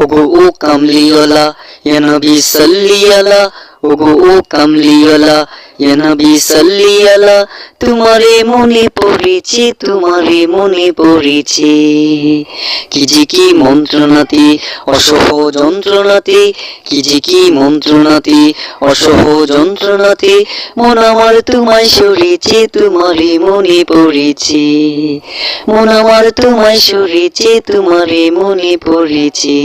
ওগো ও কামলিওয়ালা ইয়া নবী সাল্লি আলা ওগো ও কামলিওয়ালা, ইয়া নবী সাল্লি আলা তোমারে মনে পড়েছে, তোমারে মনে পড়েছে। কি যে কি মন্ত্রণাতে, অসহ যন্ত্রণাতে, কি যে কি মন্ত্রণাতে, অসহ যন্ত্রণাতে, মন আমার তোমায় সরেছে, তোমারে মনে পড়েছে। মন আমার তোমায় সরেছে, তোমারে মনে পড়েছে।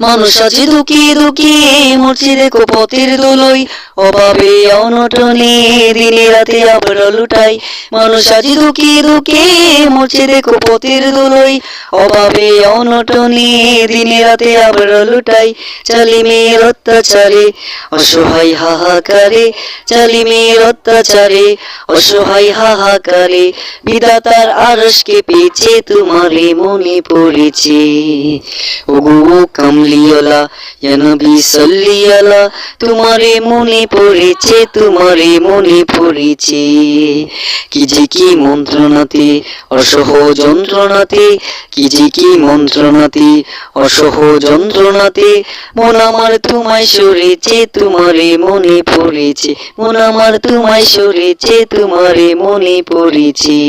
মানুষ আছে দুঃখে দুঃখে মরছে দেখো পথের দোলই। অভাবে অনটনে দিনে রাতে আবার লুটাই। মানুষ আজ দুঃখে দুঃখে মরছে দেখো পথের দোলই। অভাবে অনটনে দিনে রাতে আবার লুটাই। চালিমের অত্যাচারে, অসহায় হাহাকারে। চালি মেয়ের অত্যাচারে, অসহায় হাহাকারে। বিধাতার আরসকে পেয়েছে তোমারে মনে পড়েছে। ওগো কামলিওয়ালা ইয়া নবী সাল্লি তোমারে মনে পড়েছে, তোমারে মনে পড়েছে। কি যে কি মন্ত্রণাতে, অসহ যন্ত্রণাতে, কি যে কি মন্ত্রণাতে, অসহ যন্ত্রণাতে, মন আমার তোমায় সরেছে, তোমারে মনে পড়েছে, মন আমার তোমায় সরেছে, তোমারে মনে পড়েছে।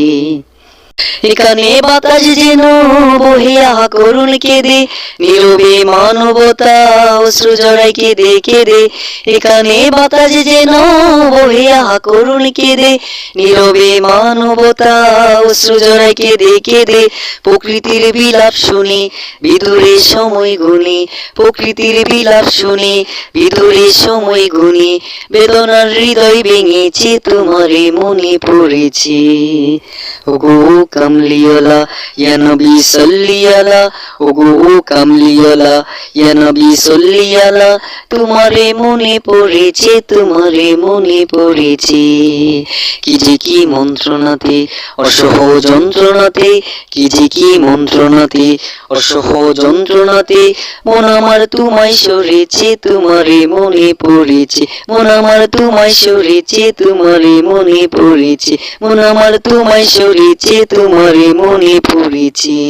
এখানে বাতাস যেন বহিয়া করুণ কেঁদে, নীরবে মানবতা অশ্রু জড়াই কেঁদে কেঁদে। এখানে বাতাস যেন বহিয়া করুণ কেঁদে, নীরবে মানবতা অশ্রু জড়াই কেঁদে কেঁদে। প্রকৃতির বিলাপ শুনি বিদুরে সময় গুনি, প্রকৃতির বিলাপ শুনি বিদুরে সময় গুনি। বেদনার হৃদয় ভেঙেছে, তোমারে মনে পড়েছে। ওগো তোমারে মনে পড়েছে, তোমারে মনে পড়েছে। কি যে কি মন্ত্রণাতে, অসহ যন্ত্রণাতে, কি যে কি মন্ত্রণাতে, অসহ যন্ত্রণাতে, মন আমার তোমায় সরেছে, তোমারে মনে পড়েছে, মন আমার তোমায় সরেছে, তোমারে মনে পড়েছে, মন আমার তোমায় সরেছে তোমারে মনে পড়েছে।